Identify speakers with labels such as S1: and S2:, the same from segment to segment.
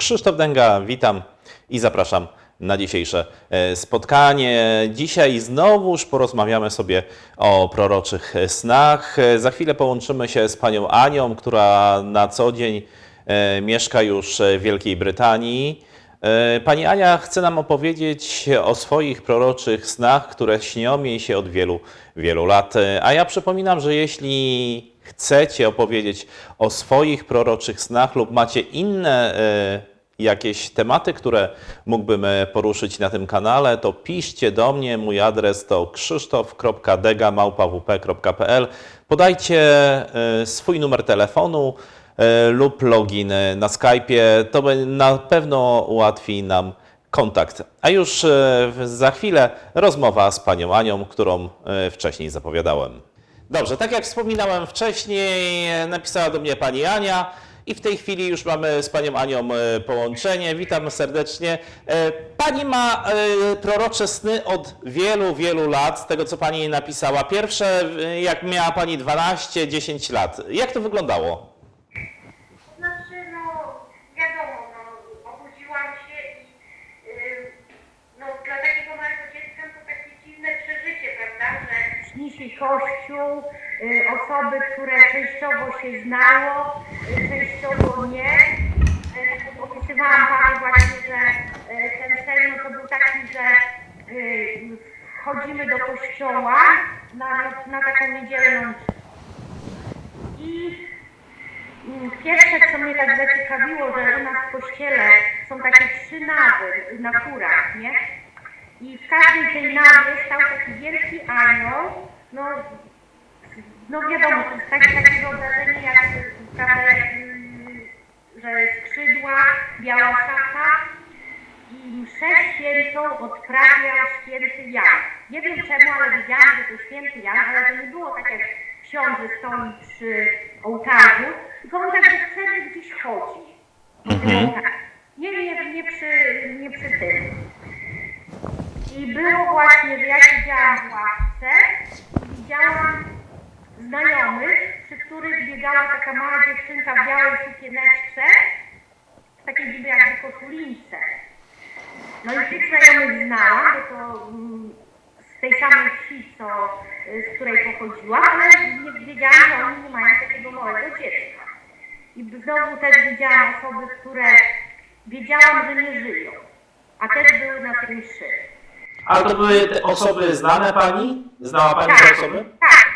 S1: Krzysztof Dęga, witam i zapraszam na dzisiejsze e, spotkanie. Dzisiaj znowuż porozmawiamy sobie o proroczych snach. E, Za chwilę połączymy się z panią Anią, która na co dzień e, mieszka już w Wielkiej Brytanii. E, Pani Ania chce nam opowiedzieć o swoich proroczych snach, które śnią jej się od wielu, wielu lat. E, A ja przypominam, że jeśli chcecie opowiedzieć o swoich proroczych snach lub macie inne e, jakieś tematy, które mógłbym poruszyć na tym kanale, to piszcie do mnie. Mój adres to krzysztof.dega.małpawp.pl Podajcie swój numer telefonu lub login na Skype'ie. To na pewno ułatwi nam kontakt. A już e, za chwilę rozmowa z panią Anią, którą e, wcześniej zapowiadałem. Dobrze, tak jak wspominałem wcześniej, e, napisała do mnie pani Ania i w tej chwili już mamy z panią Anią e, połączenie. Witam serdecznie. E, Pani ma e, prorocze sny od wielu, wielu lat, z tego co pani napisała. Pierwsze, e, jak miała pani 12-10 lat. Jak to wyglądało?
S2: Znaczy, no wiadomo, no, obudziłam się i y, no, dla takiego małego dziecka to takie dziwne przeżycie, prawda, kościół, y, osoby, które częściowo się znało, y, częściowo nie. Y, opisywałam Panu właśnie, że ten sen no, to był taki, że chodzimy do kościoła na, na taką niedzielną i Mm, Pierwsze, co mnie tak zaciekawiło, że u nas w kościele są takie trzy nawy na kurach, nie? I w każdej tej nawie stał taki wielki anioł, no, no wiadomo, to jest takie, takie wyobrażenie jak, prawda, jak, że skrzydła, biała szata i mszę świętą odprawiał święty Jan. Nie wiem czemu, ale wiedziałam, że to święty Jan, ale to nie było tak jak książę stoi przy ołtarzu, tylko on tak bez przerwy gdzieś chodzi. tym ołtarzu. Nie, nie, nie, przy, nie przy tym. I było właśnie, że ja siedziałam w ławce widziałam znajomych, przy których biegała taka mała dziewczynka w białej sukieneczce, w takiej niby jakby. No i tych znajomych znałam, bo to mm, z tej samej wsi, co, y, z której pochodziłam, ale nie wiedziałam, że oni nie mają takiego małego dziecka. I znowu też widziałam osoby, które wiedziałam, że nie żyją, a też były na tej mszy.
S1: A to były te osoby znane pani? Znała pani te osoby?
S2: Tak,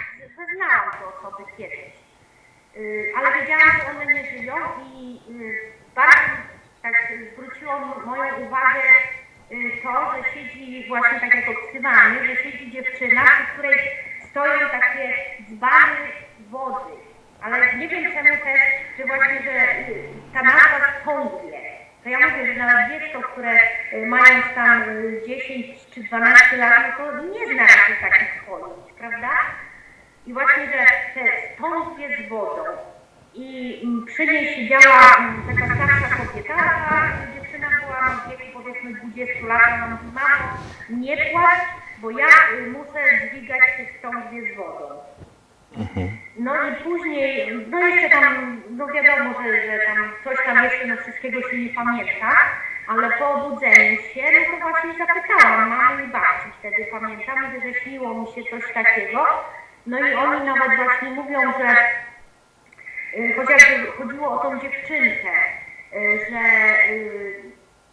S2: znałam te osoby kiedyś. Y, ale wiedziałam, że one nie żyją i y, bardzo tak zwróciło moją uwagę y, to, że siedzi właśnie tak jak opisywamy, że siedzi dziewczyna, przy której stoją takie dzbany wody. Ale nie wiem czemu też, że właśnie, że ta nazwa stąpie. To ja mówię, że nawet dziecko, które y, mając tam y, 10 czy 12 lat, no to nie zna raczej takich chodzić, prawda? I właśnie, że te stąpie z wodą i mm, przy niej siedziała mm, taka starsza kobieta, a dziewczyna była w wieku powiedzmy 20 lat, ona mówi, mamo, nie płacz, bo ja y, muszę dźwigać te stąpie z wodą. No i później, no jeszcze tam, no wiadomo, że, że tam coś tam jeszcze, no wszystkiego się nie pamięta, ale po obudzeniu się, no to właśnie zapytałam mamy i babci wtedy, pamiętam, że śniło mi się coś takiego, no i oni nawet właśnie mówią, że y, chociażby chodziło o tą dziewczynkę, y, że y,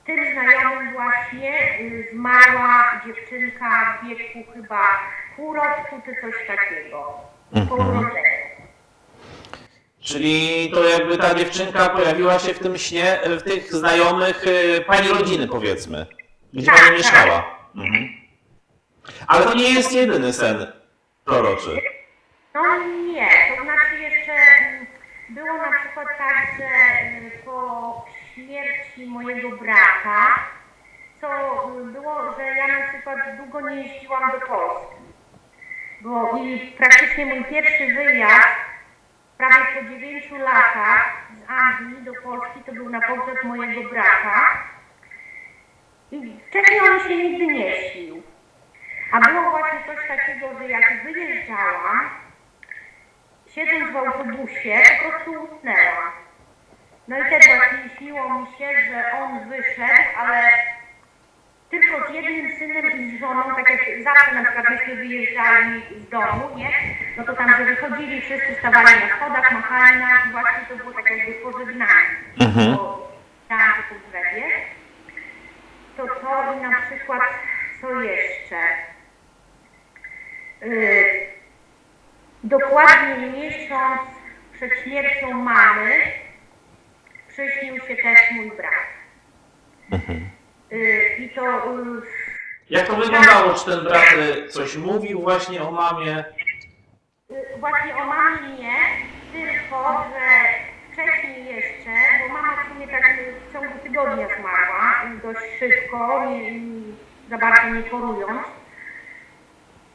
S2: tym znajomym właśnie zmarła dziewczynka w wieku chyba półroczu czy coś takiego, urodzeniu.
S1: Czyli to jakby ta dziewczynka pojawiła się w tym śnie, w tych znajomych e, pani rodziny powiedzmy, gdzie
S2: Tak,
S1: pani
S2: tak.
S1: mieszkała. Mhm. Ale to nie jest jedyny sen proroczy.
S2: No nie, to znaczy jeszcze mm, było na przykład tak, że mm, po śmierci mojego brata, to mm, było, że ja na przykład długo nie jeździłam do Polski. Bo i praktycznie mój pierwszy wyjazd, prawie po 9 latach z Anglii do Polski, to był na pogrzeb mojego brata. I wcześniej on się nigdy nie śnił. A było właśnie coś takiego, że jak wyjeżdżałam, siedząc w autobusie, po prostu usnęłam. No i też właśnie śniło mi się, że on wyszedł, ale tylko z jednym synem i z żoną, tak jak zawsze na przykład myśmy wyjeżdżali z domu, nie? No to tam, że wychodzili, wszyscy stawali na schodach, machali nam i właśnie to było tak jakby pożegnanie.
S1: Mhm.
S2: Bo tam to po. To to i na przykład, co jeszcze? Yy, dokładnie miesiąc przed śmiercią mamy przyśnił się też mój brat. Yy, I to yy,
S1: Jak to wyglądało? Czy ten brat y, coś mówił właśnie o mamie?
S2: Y, Właśnie o mamie nie, tylko że wcześniej jeszcze, bo mama w sumie tak y, w ciągu tygodnia zmarła, y, dość szybko i, i za bardzo nie chorując.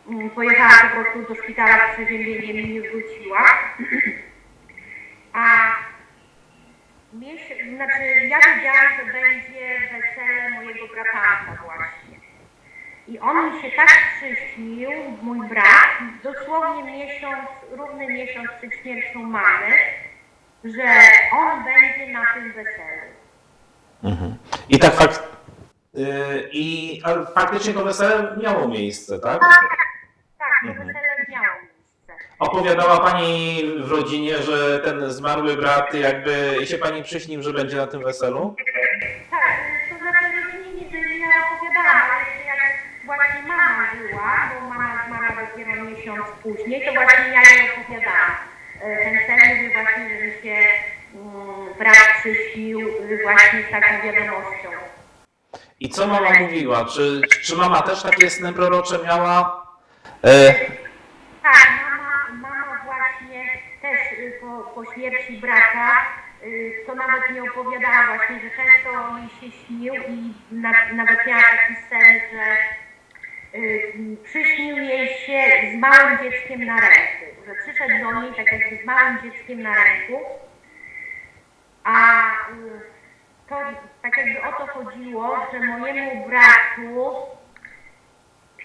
S2: Mm, Pojechała po prostu do szpitala z przeziębieniem i nie wróciła. A miesiąc, znaczy ja wiedziałam, że będzie wesele mojego bratanka właśnie. I on mi się tak przyśnił, mój brat, dosłownie miesiąc, równy miesiąc przed śmiercią mamy, że on będzie na tym weselu.
S1: I tak fakt... y, I ale faktycznie to wesele miało miejsce, tak?
S2: Tak, to wesele miało miejsce.
S1: Opowiadała pani w rodzinie, że ten zmarły brat jakby się pani przyśnił, że będzie na tym weselu?
S2: Tak, to znaczy rodzinie nie, nie opowiadałam, ale jak właśnie mama żyła, bo mama zmarła dopiero miesiąc później, to właśnie ja jej opowiadałam. E, Ten sen mówi właśnie, że mi się mm, brat przyśnił y, właśnie z taką wiadomością.
S1: I co mama mówiła? Czy, czy mama też takie sny prorocze miała? E,
S2: Tak, mama, mama właśnie też y, po, śmierci brata, y, to nawet mi opowiadała właśnie, że często jej się śnił i na, nawet miała taki sen, że y, przyśnił jej się z małym dzieckiem na ręku, że przyszedł do niej tak jakby z małym dzieckiem na ręku, a y, to tak jakby o to chodziło, że mojemu bratu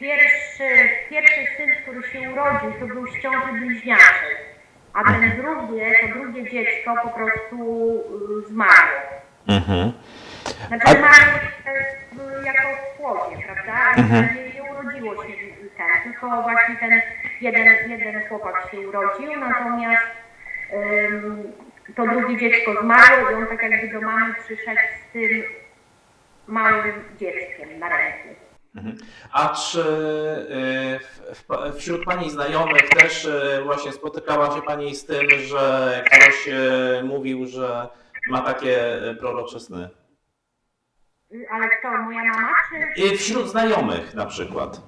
S2: Pierwszy, pierwszy syn, który się urodził, to był z ciąży a ten drugie, to drugie dziecko po prostu y, zmarło.
S1: mhm.
S2: Znaczy
S1: A-
S2: zmarło y, jako w płodzie, prawda? Nie, nie urodziło się ten, tylko właśnie ten jeden, jeden chłopak się urodził, natomiast ym, to drugie dziecko zmarło i on tak jakby do mamy przyszedł z tym małym dzieckiem na ręku.
S1: A czy y, wśród Pani znajomych też y, właśnie spotykała się Pani z tym, że ktoś y, mówił, że ma takie prorocze sny?
S2: Ale kto, moja mama czy...
S1: Wśród znajomych na przykład.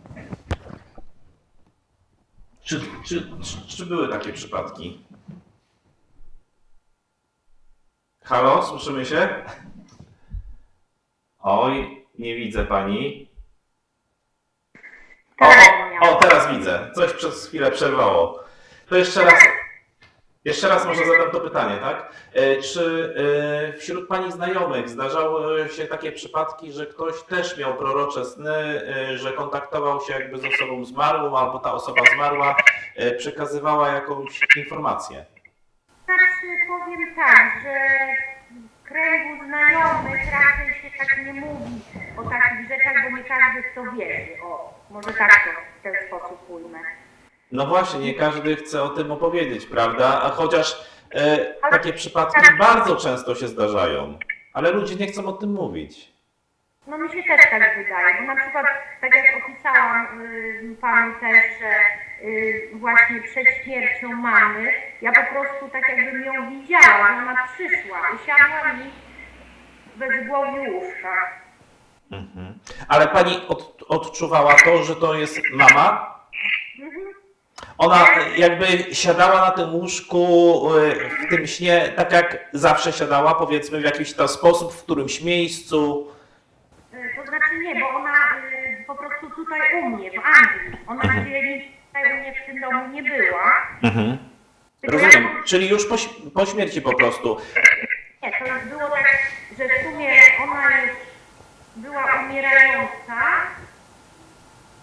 S1: Czy, czy, czy, czy były takie przypadki? Halo, słyszymy się? Oj, nie widzę Pani. O, o, teraz widzę. Coś przez chwilę przerwało. To jeszcze raz. Jeszcze raz może zadam to pytanie, tak? E, Czy e, wśród Pani znajomych zdarzały się takie przypadki, że ktoś też miał prorocze sny, e, że kontaktował się jakby z osobą zmarłą, albo ta osoba zmarła e, przekazywała jakąś informację?
S2: Znaczy powiem tak, że kręgu znajomych raczej się tak nie mówi o takich rzeczach, bo nie każdy w to wierzy. O, może tak to w ten sposób ujmę.
S1: No właśnie, nie każdy chce o tym opowiedzieć, prawda? A chociaż e, takie przypadki bardzo często się zdarzają, ale ludzie nie chcą o tym mówić.
S2: No mi się też tak wydaje, bo na przykład, tak jak opisałam y, panu też, że y, właśnie przed śmiercią mamy, ja po prostu tak jakbym ją widziała, że ona przyszła, usiadła mi bez głowy łóżka.
S1: Mhm. Ale pani od, odczuwała to, że to jest mama? Ona e, jakby siadała na tym łóżku e, w tym śnie, tak jak zawsze siadała, powiedzmy w jakiś tam sposób, w którymś miejscu.
S2: Znaczy nie, bo ona y, po prostu tutaj u mnie, w Anglii. Ona nigdzie nic tutaj u mnie w tym domu nie była. Tylko ja-
S1: Rozumiem. Czyli już po, ś- po śmierci po prostu.
S2: Nie, to już było tak, że w sumie ona już była umierająca,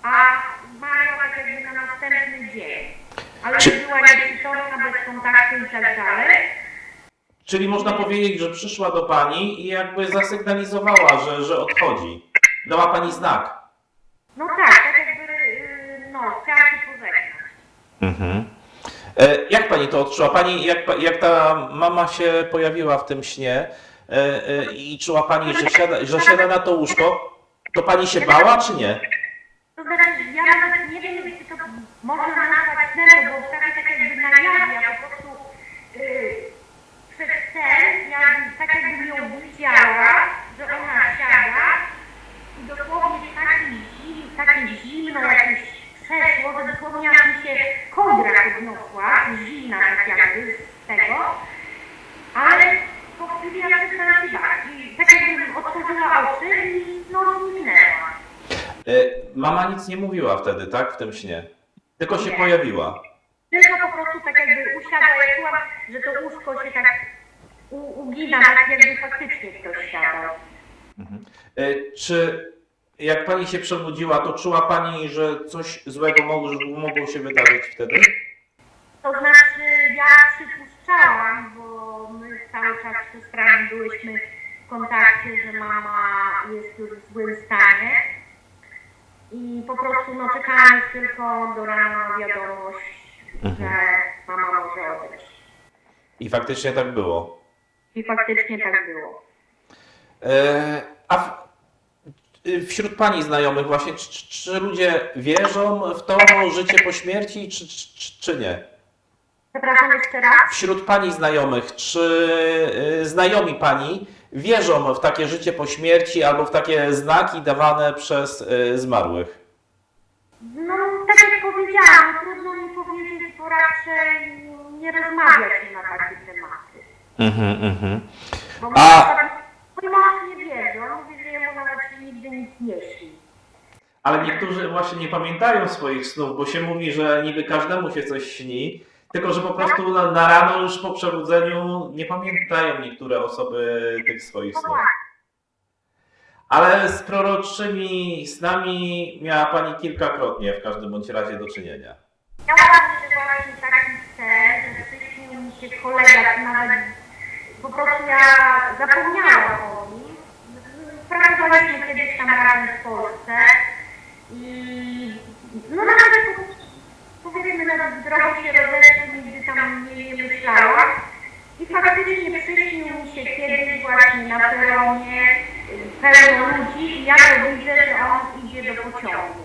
S2: a zmarła tak jakby na następny dzień. Ale
S1: Czy-
S2: była nieprzytomna, bez kontaktu i tak dalej.
S1: Czyli można powiedzieć, że przyszła do pani i jakby zasygnalizowała, że, że odchodzi. Dała pani znak.
S2: No tak, tak jakby, y, no, chciała się pożegnać.
S1: Mhm. E, Jak pani to odczuła? Pani, jak, pa- jak ta mama się pojawiła w tym śnie e, e, i czuła pani, że siada, że siada na to łóżko, to pani się bała, czy nie?
S2: To znaczy, ja nawet nie wiem, czy to można nazwać snem, bo wtedy tak jakby na jawie, ja po prostu yy, przez sen, ja tak jakbym ją widziała, że ona siada dosłownie taki zim, takie zimno jakieś przeszło, że dosłownie mi się kołdra podniosła, zimna tak jakby z tego, ale po chwili ja przestałam się bać i tak jakbym otworzyła oczy i no zniknęła.
S1: E, Mama nic nie mówiła wtedy, tak? W tym śnie. Tylko się
S2: Nie.
S1: pojawiła.
S2: Tylko po prostu tak jakby usiadła, ja czułam, że to łóżko się tak u, ugina, tak jakby faktycznie ktoś siadał.
S1: E, Czy jak pani się przebudziła, to czuła pani, że coś złego mogło, mogło się wydarzyć wtedy?
S2: To znaczy ja przypuszczałam, bo my cały czas z siostrami byłyśmy w kontakcie, że mama jest już w złym stanie. I po prostu no czekałam tylko do rana na wiadomość, że mama może odejść.
S1: I faktycznie tak było.
S2: I faktycznie tak było.
S1: E, A w, wśród pani znajomych właśnie, czy, czy, czy ludzie wierzą w to życie po śmierci, czy, czy, czy nie?
S2: Przepraszam jeszcze raz.
S1: Wśród pani znajomych, czy y, znajomi pani wierzą w takie życie po śmierci albo w takie znaki dawane przez y, zmarłych?
S2: No, tak jak powiedziałam, no, trudno mi powiedzieć, bo raczej nie rozmawia się na takie tematy.
S1: Mhm, mhm.
S2: Bo
S1: A-
S2: mąż nie wierzy, on mówi, że jemu nawet się nigdy nic nie śni.
S1: Ale niektórzy właśnie nie pamiętają swoich snów, bo się mówi, że niby każdemu się coś śni, tylko że po prostu na, na rano już po przebudzeniu nie pamiętają niektóre osoby tych swoich snów. Ale z proroczymi snami miała Pani kilkakrotnie w każdym bądź razie do czynienia.
S2: miałam właśnie taki sen, że przyśnił mi się kolega, nawet po prostu ja zapomniałam o nim. Pracowaliśmy kiedyś tam razem w Polsce i no nawet powiedzmy na drogę się rozeszły, nigdy tam nie, nie myślałam. I faktycznie przyśnił mi się kiedyś właśnie na peronie pełno ludzi i ja to widzę, że on idzie do pociągu.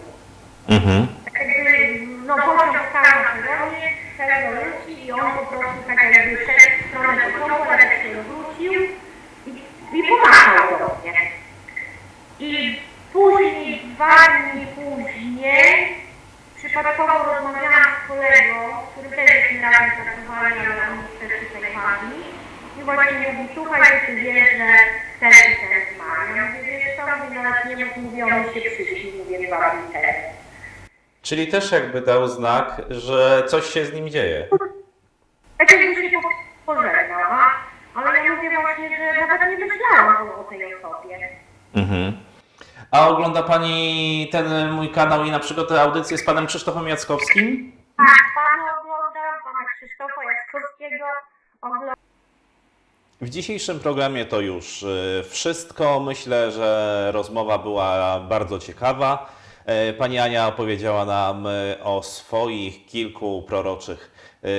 S1: Mhm.
S2: Tak jakby, no pociąg stał na peronie, pełno ludzi i on po prostu tak jakby szedł w stronę ale tak się wrócił i, i pomachał do mnie. I później, dwa dni później, przypadkowo rozmawiałam z kolegą, który też jest razem pracowali, niestety tutaj padli. I właśnie mówi, słuchaj, że ty wiesz, że ten i ten zmarł. Ja mówię, wiesz co, nawet nie mów, mówię, on się przyszli, mówię, dwa dni temu.
S1: Czyli też jakby dał znak, że coś się z nim dzieje.
S2: Tak się po- pożegnał, a? Ale ja mówię właśnie, że nawet nie myślałam o, o tej osobie.
S1: Mhm. A ogląda Pani ten mój kanał i na przykład tę audycję z Panem Krzysztofem Jackowskim?
S2: Tak, pana oglądam, pana Krzysztofa Jackowskiego oglądam.
S1: W dzisiejszym programie to już y, wszystko. Myślę, że rozmowa była bardzo ciekawa. E, Pani Ania opowiedziała nam y, o swoich kilku proroczych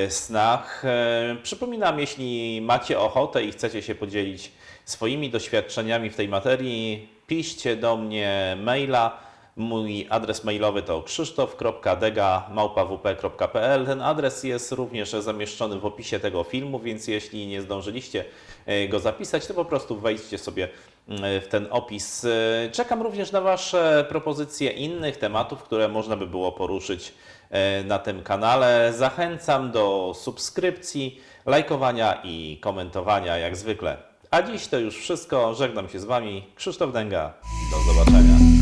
S1: y, snach. E, Przypominam, jeśli macie ochotę i chcecie się podzielić swoimi doświadczeniami w tej materii, piszcie do mnie maila. Mój adres mailowy to krzysztof.dega.małpawp.pl. Ten adres jest również zamieszczony w opisie tego filmu, więc jeśli nie zdążyliście e, go zapisać, to po prostu wejdźcie sobie w ten opis. E, Czekam również na Wasze propozycje innych tematów, które można by było poruszyć e, na tym kanale. Zachęcam do subskrypcji, lajkowania i komentowania jak zwykle. A dziś to już wszystko. Żegnam się z Wami. Krzysztof Dęga. Do zobaczenia.